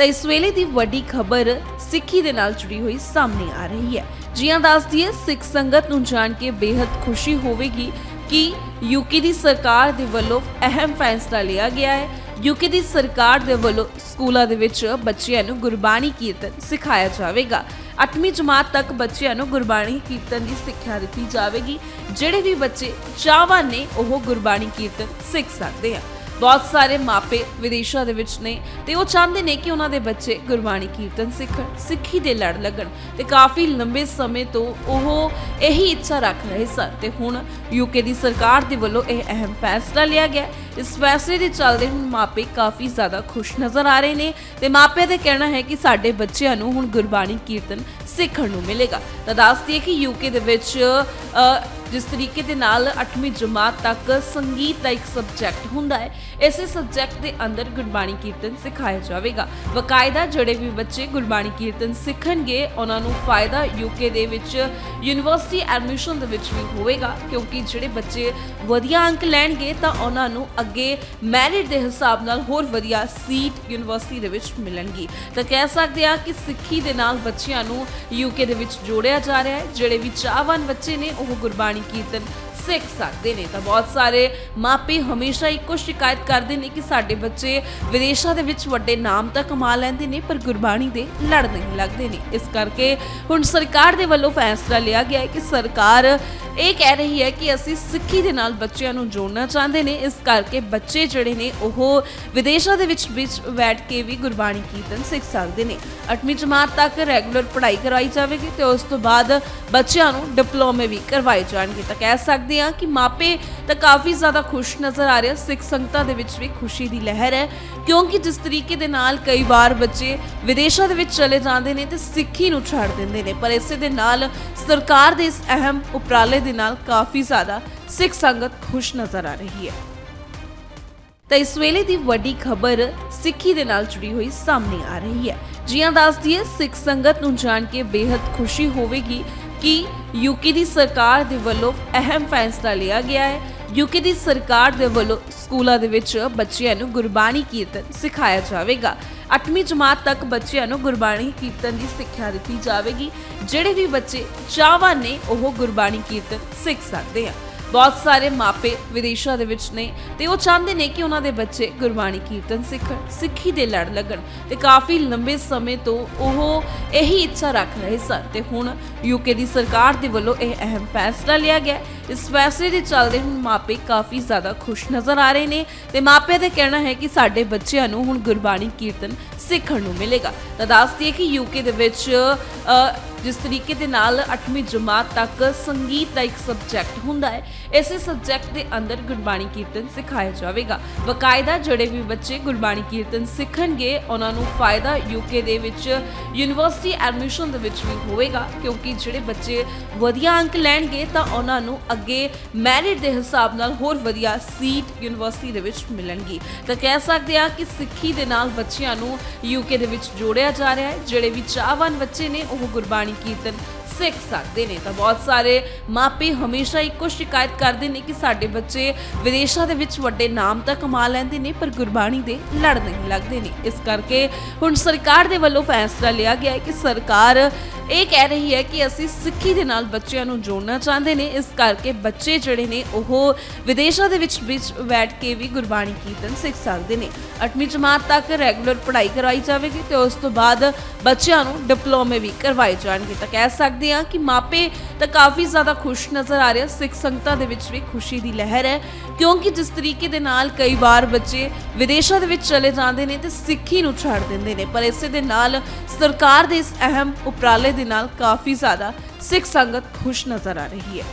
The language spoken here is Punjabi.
ਤਾਂ ਇਸ ਵੇਲੇ ਦੀ ਵੱਡੀ ਖਬਰ ਸਿੱਖੀ ਦੇ ਨਾਲ ਜੁੜੀ ਹੋਈ ਸਾਹਮਣੇ ਆ ਰਹੀ ਹੈ। ਜੀਆਂ ਦੱਸਦੀ ਹੈ ਸਿੱਖ ਸੰਗਤ ਨੂੰ ਜਾਣ ਕੇ ਬੇहद ਖੁਸ਼ੀ ਹੋਵੇਗੀ ਕਿ ਯੂਕੇ ਦੀ ਸਰਕਾਰ ਦੇ ਵੱਲੋਂ ਅਹਿਮ ਫੈਸਲਾ ਲਿਆ ਗਿਆ ਹੈ। ਯੂਕੇ ਦੀ ਸਰਕਾਰ ਦੇ ਵੱਲੋਂ ਸਕੂਲਾਂ ਦੇ ਵਿੱਚ ਬੱਚਿਆਂ ਨੂੰ ਗੁਰਬਾਣੀ ਕੀਰਤਨ ਸਿਖਾਇਆ ਜਾਵੇਗਾ। 8ਵੀਂ ਜਮਾਤ ਤੱਕ ਬੱਚਿਆਂ ਨੂੰ ਗੁਰਬਾਣੀ ਕੀਰਤਨ ਦੀ ਸਿੱਖਿਆ ਦਿੱਤੀ ਜਾਵੇਗੀ। ਜਿਹੜੇ ਵੀ ਬੱਚੇ ਚਾਹਵਾਨ ਨੇ, ਉਹ ਗੁਰਬਾਣੀ ਕੀਰਤਨ ਸਿੱਖ ਸਕਦੇ ਆ। ਬਹੁਤ ਸਾਰੇ ਮਾਪੇ ਵਿਦੇਸ਼ਾਂ ਦੇ ਵਿੱਚ ਨੇ ਤੇ ਉਹ ਚਾਹੁੰਦੇ ਨੇ ਕਿ ਉਹਨਾਂ ਦੇ ਬੱਚੇ ਗੁਰਬਾਣੀ ਕੀਰਤਨ ਸਿੱਖਣ, ਸਿੱਖੀ ਦੇ ਲੜ ਲੱਗਣ ਤੇ ਕਾਫੀ ਲੰਬੇ ਸਮੇਂ ਤੋਂ ਉਹ ਇਹੀ ਇੱਛਾ ਰੱਖ ਰਹੇ ਸਨ ਤੇ ਹੁਣ ਯੂਕੇ ਦੀ ਸਰਕਾਰ ਦੇ ਵੱਲੋਂ ਇਹ ਅਹਿਮ ਫੈਸਲਾ ਲਿਆ ਗਿਆ ਇਸ ਫੈਸਲੇ ਦੇ ਚੱਲਦੇ ਹੁਣ ਮਾਪੇ ਕਾਫੀ ਜ਼ਿਆਦਾ ਖੁਸ਼ ਨਜ਼ਰ ਆ ਰਹੇ ਨੇ ਤੇ ਮਾਪਿਆਂ ਦਾ ਕਹਿਣਾ ਹੈ ਕਿ ਸਾਡੇ ਬੱਚਿਆਂ ਨੂੰ ਹੁਣ ਗੁਰਬਾਣੀ ਕੀਰਤਨ ਸਿੱਖਣ ਨੂੰ ਮਿਲੇਗਾ। ਤਾਂ ਦੱਸਦੀ ਹੈ ਕਿ ਯੂਕੇ ਦੇ ਵਿੱਚ ਜਿਸ ਤਰੀਕੇ ਦੇ ਨਾਲ 8ਵੀਂ ਜਮਾਤ ਤੱਕ ਸੰਗੀਤ ਦਾ ਇੱਕ ਸਬਜੈਕਟ ਹੁੰਦਾ ਹੈ, ਇਸੇ ਸਬਜੈਕਟ ਦੇ ਅੰਦਰ ਗੁਰਬਾਣੀ ਕੀਰਤਨ ਸਿਖਾਇਆ ਜਾਵੇਗਾ। ਬਕਾਇਦਾ ਜਿਹੜੇ ਵੀ ਬੱਚੇ ਗੁਰਬਾਣੀ ਕੀਰਤਨ ਸਿੱਖਣਗੇ, ਉਹਨਾਂ ਨੂੰ ਫਾਇਦਾ ਯੂਕੇ ਦੇ ਵਿੱਚ, ਯੂਨੀਵਰਸਿਟੀ ਐਡਮਿਸ਼ਨ ਦੇ ਵਿੱਚ ਵੀ ਹੋਵੇਗਾ, ਕਿਉਂਕਿ ਜਿਹੜੇ ਬੱਚੇ ਵਧੀਆ ਅੰਕ ਲੈਣਗੇ ਤਾਂ ਉਹਨਾਂ ਨੂੰ ਅੱਗੇ ਮੈਰਿਟ ਦੇ ਹਿਸਾਬ ਨਾਲ ਹੋਰ ਵਧੀਆ ਸੀਟ ਯੂਨੀਵਰਸਿਟੀ ਦੇ ਵਿੱਚ ਮਿਲਣਗੀ। ਤਾਂ ਕਹਿ ਸਕਦੇ ਆ ਕਿ ਸਿੱਖੀ ਦੇ ਨਾਲ ਬੱਚਿਆਂ ਨੂੰ ਯੂਕੇ ਦੇ ਵਿੱਚ ਜੋੜਿਆ ਜਾ ਰਿਹਾ ਹੈ, ਜਿਹੜੇ ਵੀ ਚਾਹਵਾਨ ਬੱਚੇ ਨੇ ਉਹ ਗੁਰਬਾਣੀ ਕੀਰਤਨ ਸਿੱਖ ਸਕਦੇ ਨੇ। ਤਾਂ ਬਹੁਤ ਸਾਰੇ ਮਾਪੇ ਹਮੇਸ਼ਾ ਇੱਕੋ ਸ਼ਿਕਾਇਤ ਕਰਦੇ ਨੇ ਕਿ ਸਾਡੇ ਬੱਚੇ ਵਿਦੇਸ਼ਾਂ ਦੇ ਵਿੱਚ ਵੱਡੇ ਨਾਮ ਤਾਂ ਕਮਾ ਲੈਂਦੇ ਨੇ, ਪਰ ਗੁਰਬਾਣੀ ਦੇ ਲੜ ਨਹੀਂ ਲੱਗਦੇ ਨੇ। ਇਸ ਕਰਕੇ ਹੁਣ ਸਰਕਾਰ ਦੇ ਵੱਲੋਂ ਫੈਸਲਾ ਲਿਆ ਗਿਆ ਹੈ ਕਿ ਸਰਕਾਰ ਇਹ ਕਹਿ ਰਹੀ ਹੈ ਕਿ ਅਸੀਂ ਸਿੱਖੀ ਦੇ ਨਾਲ ਬੱਚਿਆਂ ਨੂੰ ਜੋੜਨਾ ਚਾਹੁੰਦੇ ਨੇ। ਇਸ ਕਰਕੇ ਬੱਚੇ ਜਿਹੜੇ ਨੇ, ਉਹ ਵਿਦੇਸ਼ਾਂ ਦੇ ਵਿੱਚ ਵਿੱਚ ਬੈਠ ਕੇ ਵੀ ਗੁਰਬਾਣੀ ਕੀਰਤਨ ਸਿੱਖ ਸਕਦੇ ਨੇ। 8ਵੀਂ ਜਮਾਤ ਤੱਕ ਰੈਗੂਲਰ ਪੜ੍ਹਾਈ ਕਰਵਾਈ ਜਾਵੇਗੀ ਤੇ ਉਸ ਤੋਂ ਬਾਅਦ ਬੱਚਿਆਂ ਨੂੰ ਡਿਪਲੋਮੇ ਵੀ ਕਰਵਾਏ ਜਾਣਗੇ। ਤਾਂ ਕਹਿ ਸਕਦੇ ਹਾਂ ਕਿ ਮਾਪੇ ਤਾਂ ਕਾਫੀ ਜ਼ਿਆਦਾ ਖੁਸ਼ ਨਜ਼ਰ ਆ ਰਹੇ ਸਿੱਖ ਸੰਗਤਾਂ ਦੇ ਵਿੱਚ ਵੀ ਖੁਸ਼ੀ ਦੀ ਲਹਿਰ ਹੈ, ਕਿਉਂਕਿ ਜਿਸ ਤਰੀਕੇ ਦੇ ਨਾਲ ਕਈ ਵਾਰ ਬੱਚੇ ਵਿਦੇਸ਼ਾਂ ਦੇ ਵਿੱਚ ਚਲੇ ਜਾਂਦੇ ਨੇ ਤੇ ਸਿੱਖੀ ਨੂੰ ਛੱਡ ਦਿੰਦੇ ਨੇ। ਪਰ ਇਸੇ ਦੇ ਨਾਲ ਸਰਕਾਰ ਦੇ ਇਸ ਅਹਿਮ ਉਪਰਾਲੇ ਦੇ ਨਾਲ ਕਾਫੀ ਜ਼ਿਆਦਾ ਸਿੱਖ ਸੰਗਤ ਖੁਸ਼ ਨਜ਼ਰ ਆ ਰਹੀ ਹੈ। ਤਾਂ ਇਸ ਵੇਲੇ ਦੀ ਵੱਡੀ ਖਬਰ ਸਿੱਖੀ ਦੇ ਨਾਲ ਜੁੜੀ ਹੋਈ ਸਾਹਮਣੇ ਆ ਰਹੀ ਹੈ। ਜੀਆਂ ਦੱਸਦੀ ਹੈ ਸਿੱਖ ਸੰਗਤ ਨੂੰ ਜਾਣ ਕੇ ਬੇहद ਖੁਸ਼ੀ ਹੋਵੇਗੀ ਕਿ ਯੂਕੇ ਦੀ ਸਰਕਾਰ ਦੇ ਵੱਲੋਂ ਅਹਿਮ ਫੈਸਲਾ ਲਿਆ ਗਿਆ ਹੈ। ਯੂਕੇ ਦੀ ਸਰਕਾਰ ਦੇ ਵੱਲੋਂ ਸਕੂਲਾਂ ਦੇ ਵਿੱਚ ਬੱਚਿਆਂ ਨੂੰ ਗੁਰਬਾਣੀ ਕੀਰਤਨ ਸਿਖਾਇਆ ਜਾਵੇਗਾ। 8ਵੀਂ ਜਮਾਤ ਤੱਕ ਬੱਚਿਆਂ ਨੂੰ ਗੁਰਬਾਣੀ ਕੀਰਤਨ ਦੀ ਸਿੱਖਿਆ ਦਿੱਤੀ ਜਾਵੇਗੀ। ਜਿਹੜੇ ਵੀ ਬੱਚੇ ਚਾਹਵਾਨ ਨੇ, ਉਹ ਗੁਰਬਾਣੀ ਕੀਰਤਨ ਸਿੱਖ ਸਕਦੇ ਆ। ਬਹੁਤ ਸਾਰੇ ਮਾਪੇ ਵਿਦੇਸ਼ਾਂ ਦੇ ਵਿੱਚ ਨੇ ਤੇ ਉਹ ਚਾਹੁੰਦੇ ਨੇ ਕਿ ਉਹਨਾਂ ਦੇ ਬੱਚੇ ਗੁਰਬਾਣੀ ਕੀਰਤਨ ਸਿੱਖਣ, ਸਿੱਖੀ ਦੇ ਲੜ ਲੱਗਣ ਤੇ ਕਾਫੀ ਲੰਬੇ ਸਮੇਂ ਤੋਂ ਉਹ ਇਹੀ ਇੱਛਾ ਰੱਖ ਰਹੇ ਸਨ ਤੇ ਹੁਣ ਯੂਕੇ ਦੀ ਸਰਕਾਰ ਦੇ ਵੱਲੋਂ ਇਹ ਅਹਿਮ ਫੈਸਲਾ ਲਿਆ ਗਿਆ ਇਸ ਫੈਸਲੇ ਦੇ ਚੱਲਦੇ ਹੁਣ ਮਾਪੇ ਕਾਫੀ ਜ਼ਿਆਦਾ ਖੁਸ਼ ਨਜ਼ਰ ਆ ਰਹੇ ਨੇ ਤੇ ਮਾਪਿਆਂ ਦਾ ਕਹਿਣਾ ਹੈ ਕਿ ਸਾਡੇ ਬੱਚਿਆਂ ਨੂੰ ਹੁਣ ਗੁਰਬਾਣੀ ਕੀਰਤਨ ਸਿੱਖਣ ਨੂੰ ਮਿਲੇਗਾ। ਤਾਂ ਦੱਸਦੀ ਹੈ ਕਿ ਯੂਕੇ ਦੇ ਵਿੱਚ ਜਿਸ ਤਰੀਕੇ ਦੇ ਨਾਲ 8ਵੀਂ ਜਮਾਤ ਤੱਕ ਸੰਗੀਤ ਦਾ ਇੱਕ ਸਬਜੈਕਟ ਹੁੰਦਾ ਹੈ, ਇਸੇ ਸਬਜੈਕਟ ਦੇ ਅੰਦਰ ਗੁਰਬਾਣੀ ਕੀਰਤਨ ਸਿਖਾਇਆ ਜਾਵੇਗਾ। ਬਕਾਇਦਾ ਜਿਹੜੇ ਵੀ ਬੱਚੇ ਗੁਰਬਾਣੀ ਕੀਰਤਨ ਸਿੱਖਣਗੇ, ਉਹਨਾਂ ਨੂੰ ਫਾਇਦਾ ਯੂਕੇ ਦੇ ਵਿੱਚ ਯੂਨੀਵਰਸਿਟੀ ਐਡਮਿਸ਼ਨ ਦੇ ਵਿੱਚ ਵੀ ਹੋਵੇਗਾ, ਕਿਉਂਕਿ ਜਿਹੜੇ ਬੱਚੇ ਵਧੀਆ ਅੰਕ ਲੈਣਗੇ, ਤਾਂ ਉਹਨਾਂ ਨੂੰ ਅੱਗੇ ਮੈਰਿਟ ਦੇ ਹਿਸਾਬ ਨਾਲ ਹੋਰ ਵਧੀਆ ਸੀਟ ਯੂਨੀਵਰਸਿਟੀ ਦੇ ਵਿੱਚ ਮਿਲਣਗੀ। ਤਾਂ ਕਹਿ ਸਕਦੇ ਆ ਕਿ ਸਿੱਖੀ ਦੇ ਨਾਲ ਬੱਚਿਆਂ ਨੂੰ ਯੂਕੇ ਦੇ ਵਿੱਚ ਜੋੜਿਆ ਜਾ ਰਿਹਾ ਹੈ। ਜਿਹੜੇ ਵੀ ਚਾਹਵਾਨ ਬੱਚੇ ਨੇ, ਉਹ ਗੁਰਬਾਣੀ ਕੀਰਤਨ ਸਿੱਖ ਸਕਦੇ ਨੇ। ਤਾਂ ਬਹੁਤ ਸਾਰੇ ਮਾਪੇ ਹਮੇਸ਼ਾ ਇੱਕੋ ਸ਼ਿਕਾਇਤ ਕਰਦੇ ਨੇ ਕਿ ਸਾਡੇ ਬੱਚੇ ਵਿਦੇਸ਼ਾਂ ਦੇ ਵਿੱਚ ਵੱਡੇ ਨਾਮ ਤਾਂ ਕਮਾ ਲੈਂਦੇ ਨੇ, ਪਰ ਗੁਰਬਾਣੀ ਦੇ ਲੜ ਨਹੀਂ ਲੱਗਦੇ ਨੇ। ਇਸ ਕਰਕੇ ਹੁਣ ਸਰਕਾਰ ਦੇ ਵੱਲੋਂ ਫੈਸਲਾ ਲਿਆ ਗਿਆ ਹੈ ਕਿ ਸਰਕਾਰ ਇਹ ਕਹਿ ਰਹੀ ਹੈ ਕਿ ਅਸੀਂ ਸਿੱਖੀ ਦੇ ਨਾਲ ਬੱਚਿਆਂ ਨੂੰ ਜੋੜਨਾ ਚਾਹੁੰਦੇ ਨੇ। ਇਸ ਕਰਕੇ ਬੱਚੇ ਜਿਹੜੇ ਨੇ, ਉਹ ਵਿਦੇਸ਼ਾਂ ਦੇ ਵਿੱਚ ਵਿੱਚ ਬੈਠ ਕੇ ਵੀ ਗੁਰਬਾਣੀ ਕੀਰਤਨ ਸਿੱਖ ਸਕਦੇ ਨੇ। 8ਵੀਂ ਜਮਾਤ ਤੱਕ ਰੈਗੂਲਰ ਪੜ੍ਹਾਈ ਕਰਵਾਈ ਜਾਵੇਗੀ ਤੇ ਉਸ ਤੋਂ ਬਾਅਦ ਬੱਚਿਆਂ ਨੂੰ ਡਿਪਲੋਮੇ ਵੀ ਕਰਵਾਏ ਜਾਣਗੇ। ਤਾਂ ਕਹਿ ਸਕਦੇ ਹਾਂ ਕਿ ਮਾਪੇ ਤਾਂ ਕਾਫੀ ਜ਼ਿਆਦਾ ਖੁਸ਼ ਨਜ਼ਰ ਆ ਰਹੇ ਸਿੱਖ ਸੰਗਤਾਂ ਦੇ ਵਿੱਚ ਵੀ ਖੁਸ਼ੀ ਦੀ ਲਹਿਰ ਹੈ, ਕਿਉਂਕਿ ਜਿਸ ਤਰੀਕੇ ਦੇ ਨਾਲ ਕਈ ਵਾਰ ਬੱਚੇ ਵਿਦੇਸ਼ਾਂ ਦੇ ਵਿੱਚ ਚਲੇ ਜਾਂਦੇ ਨੇ ਤੇ ਸਿੱਖੀ ਨੂੰ ਛੱਡ ਦਿੰਦੇ ਨੇ। ਪਰ ਇਸੇ ਦੇ ਨਾਲ ਸਰਕਾਰ ਦੇ ਇਸ ਅਹਿਮ ਉਪਰਾਲੇ ਦੇ ਨਾਲ ਕਾਫੀ ਜ਼ਿਆਦਾ ਸਿੱਖ ਸੰਗਤ ਖੁਸ਼ ਨਜ਼ਰ ਆ ਰਹੀ ਹੈ।